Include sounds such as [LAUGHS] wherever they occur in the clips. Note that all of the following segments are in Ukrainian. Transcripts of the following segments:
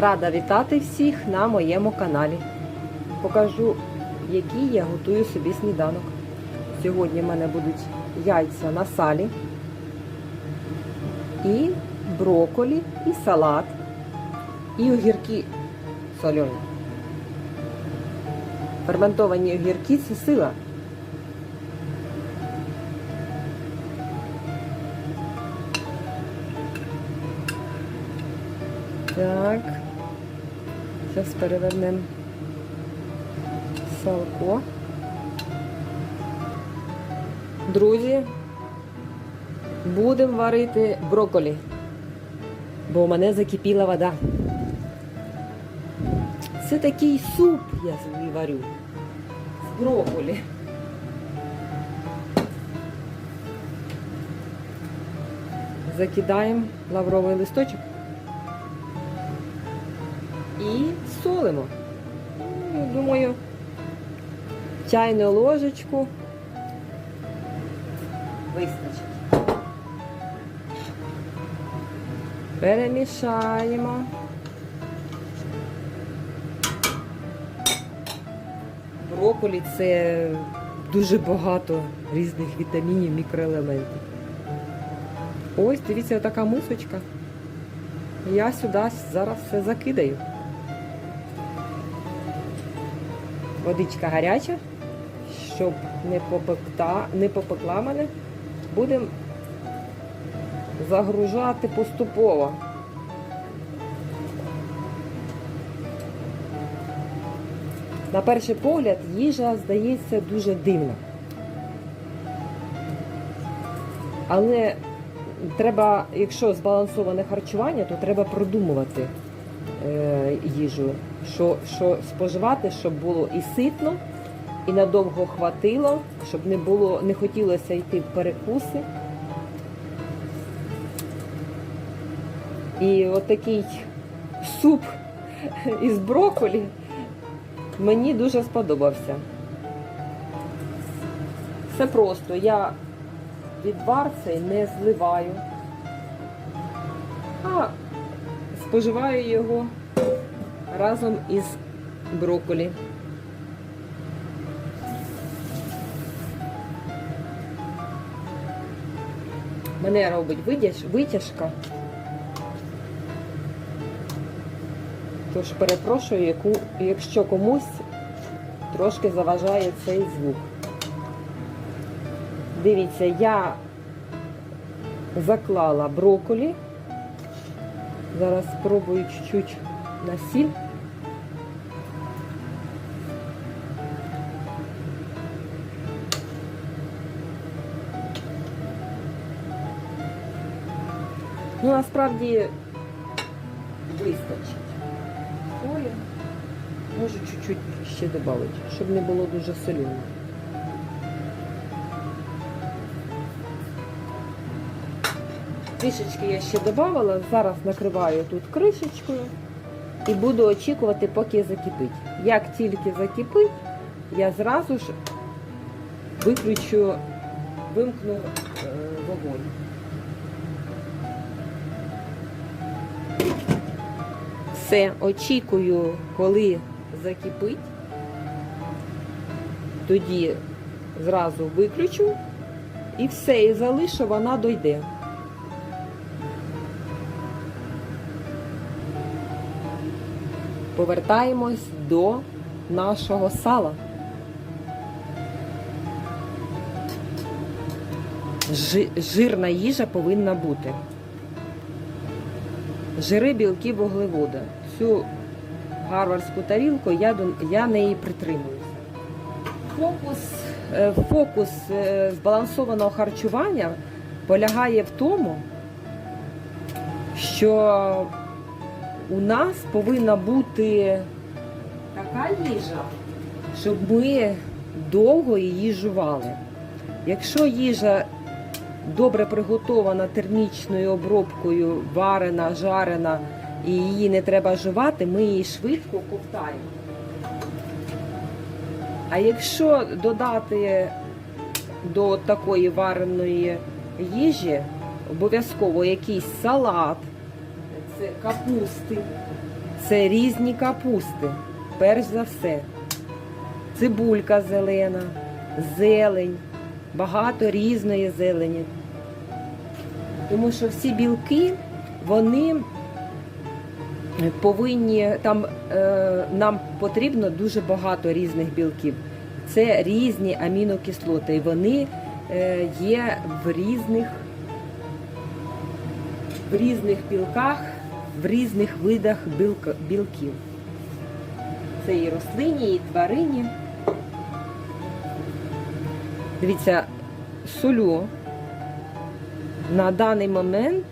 Рада вітати всіх на моєму каналі. Покажу, який я готую собі сніданок. Сьогодні в мене будуть яйця на салі, і броколі, і салат, і огірки сольоні. Ферментовані огірки це сила. Так. Зараз перевернемо салко. Друзі, будемо варити брокколі, бо у мене закипіла вода. Це такий суп я собі варю з брокколі. Закидаємо лавровий листочок і солимо. Ну, Думаю, чайну ложечку вистачить. Перемішаємо. Брокколі – це дуже багато різних вітамінів, мікроелементів. Ось, дивіться, така мисочка. Я сюди зараз все закидаю. Водичка гаряча, щоб не попекта, не попекла мене. Будемо загружати поступово. На перший погляд їжа здається дуже дивна. Але треба, якщо збалансоване харчування, то треба продумувати їжу, що, що споживати, щоб було і ситно, і надовго хватило, щоб не було, не хотілося йти в перекуси. І отакий суп [LAUGHS] із брокколі мені дуже сподобався. Все просто. Я відвар цей не зливаю, а споживаю його разом із брокколі. Мене робить витяжка. Тож перепрошую, яку, якщо комусь трошки заважає цей звук. Дивіться, я заклала брокколі. Зараз спробую чуть-чуть на сіль. Ну, насправді вистачить. Солі. Можу чуть-чуть ще додати, щоб не було дуже солено. Трішечки я ще додавала, зараз накриваю тут кришечкою і буду очікувати, поки закипить. Як тільки закипить, я зразу ж виключу, вимкну е, вогонь. Все, очікую, коли закипить, тоді зразу виключу і все, і залишу, вона дойде. Повертаємось до нашого сала. Жирна їжа повинна бути. Жири, білки, вуглеводи. Цю гарвардську тарілку я, я неї притримуюся. Фокус, е, фокус е, збалансованого харчування полягає в тому, що у нас повинна бути така їжа, щоб ми довго її жували. Якщо їжа добре приготована термічною обробкою, варена, жарена, і її не треба жувати, ми її швидко ковтаємо. А якщо додати до такої вареної їжі обов'язково якийсь салат, це капусти, Це різні капусти, перш за все. Цибулька зелена, зелень, багато різної зелені. Тому що всі білки, вони повинні там е, нам потрібно дуже багато різних білків. Це різні амінокислоти, і вони е, є в різних, в різних білках, в різних видах білка, білків. Це і рослині, і тварині. Дивіться, солю. На даний момент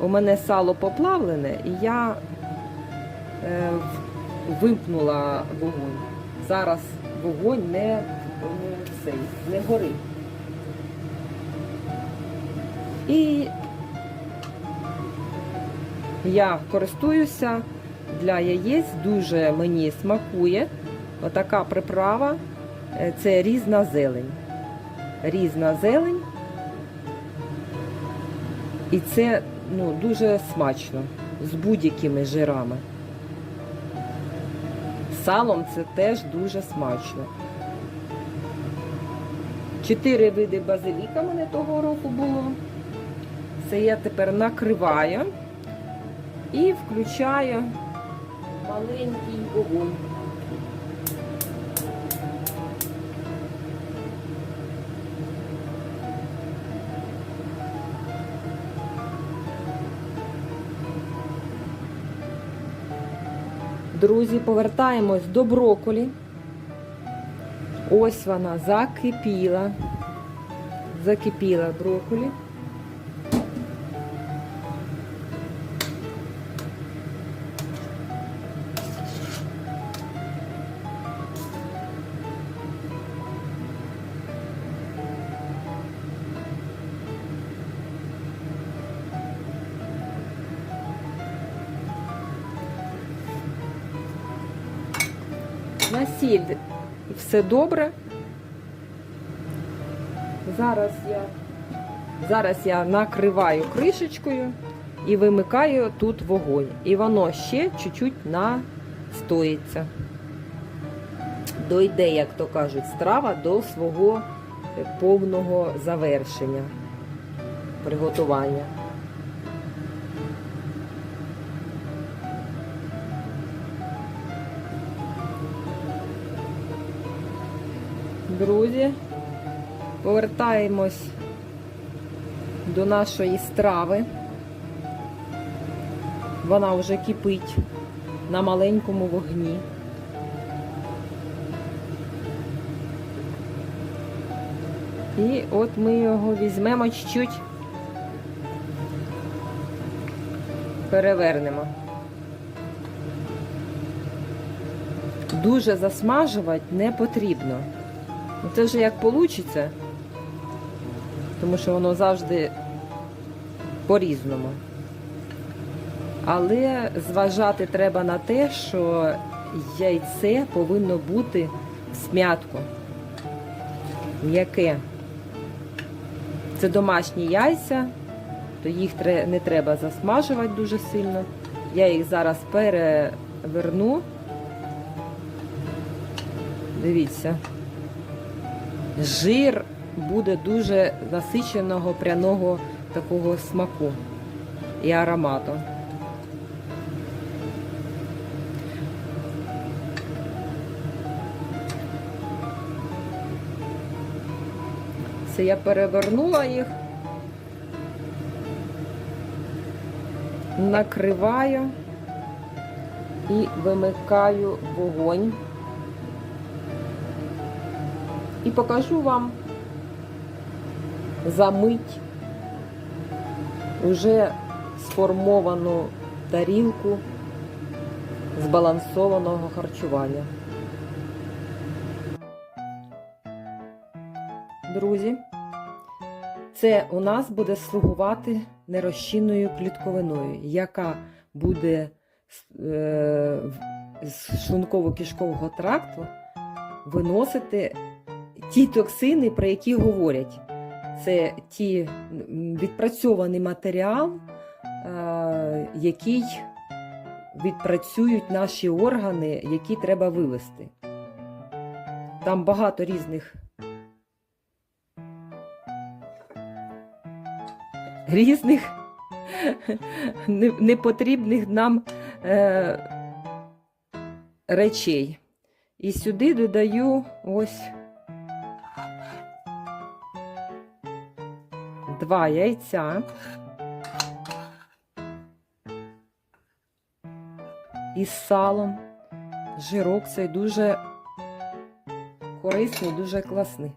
у мене сало поплавлене, і я е, вимкнула вогонь. Зараз вогонь не, не, не горить. І я користуюся для яєць, дуже мені смакує. Отака приправа е, це різна зелень. Різна зелень. І це ну, дуже смачно з будь-якими жирами. Салом це теж дуже смачно. Чотири види базиліка мене того року було. Це я тепер накриваю і включаю маленький вогонь. Друзі, повертаємось до броколі. Ось вона закипіла. Закипіла броколі. Сіль все добре. Зараз я, зараз я накриваю кришечкою і вимикаю тут вогонь. І воно ще чуть-чуть настоїться. Дойде, як то кажуть, страва до свого повного завершення приготування. Друзі, повертаємось до нашої страви. Вона вже кипить на маленькому вогні. І от ми його візьмемо чуть-чуть, перевернемо. Дуже засмажувати не потрібно. Ну, Це вже як вийде, тому що воно завжди по-різному. Але зважати треба на те, що яйце повинно бути в смятку. М'яке. Це домашні яйця, то їх не треба засмажувати дуже сильно. Я їх зараз переверну. Дивіться жир буде дуже насиченого пряного такого смаку і аромату. Це я перевернула їх, накриваю і вимикаю вогонь. І покажу вам за мить уже сформовану тарілку збалансованого харчування. Друзі, це у нас буде слугувати нерозчинною клітковиною, яка буде е, з шлунково-кишкового тракту виносити ті токсини, про які говорять. Це ті відпрацьований матеріал, е, який відпрацюють наші органи, які треба вивести. Там багато різних різних [LAUGHS] не- непотрібних нам е, речей. І сюди додаю ось два яйця. Із салом. Жирок цей дуже корисний, дуже класний.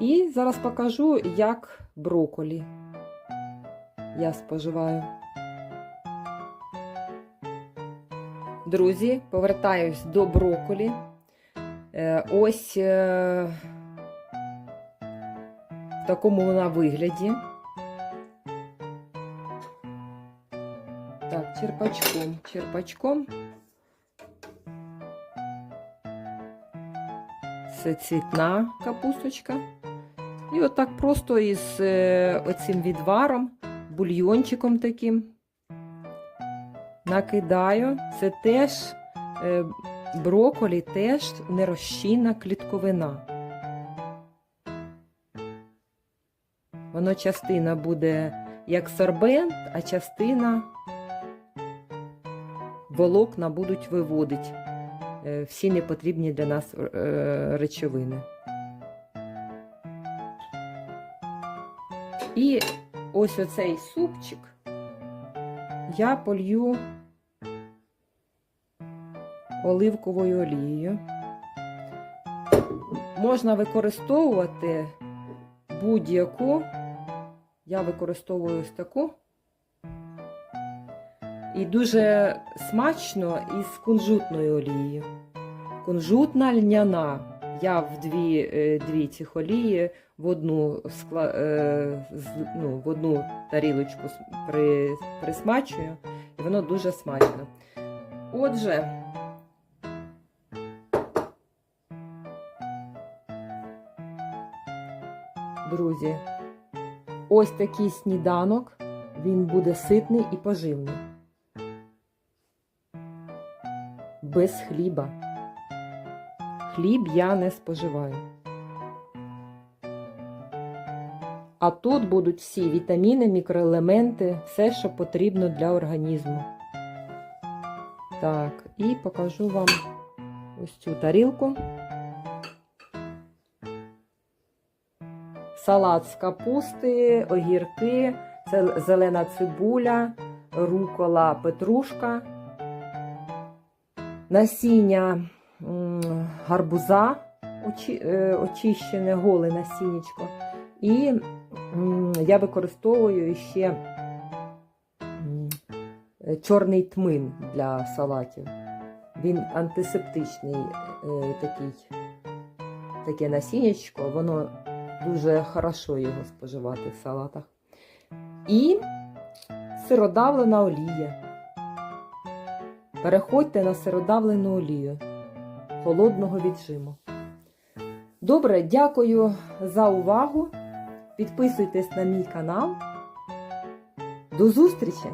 І зараз покажу, як броколі я споживаю. Друзі, повертаюсь до броколі. Е, Ось е, в такому вона вигляді. Так, черпачком, черпачком. Це цвітна капусточка. І отак просто із е, оцим відваром, бульйончиком таким накидаю. Це теж е, броколі, теж нерозчинна клітковина. Воно частина буде як сорбент, а частина волокна будуть виводити е, всі непотрібні для нас е, речовини. І ось оцей супчик я полью оливковою олією. Можна використовувати будь-яку. Я використовую ось таку. І дуже смачно із кунжутною олією. Кунжутна льняна. Я в дві, е, дві цих олії в одну, е, ну, в одну тарілочку при, присмачую, і воно дуже смачно. Отже, друзі, ось такий сніданок. Він буде ситний і поживний. Без хліба. Хліб я не споживаю. А тут будуть всі вітаміни, мікроелементи, все, що потрібно для організму. Так, і покажу вам ось цю тарілку. Салат з капусти, огірки, зелена цибуля, рукола, петрушка, насіння гарбуза, е, очищене, голе насіннячко. І я використовую ще е, чорний тмин для салатів. Він антисептичний е, такий, таке насіннячко, воно дуже хорошо його споживати в салатах. І сиродавлена олія. Переходьте на сиродавлену олію холодного віджиму. Добре, дякую за увагу. Підписуйтесь на мій канал. До зустрічі!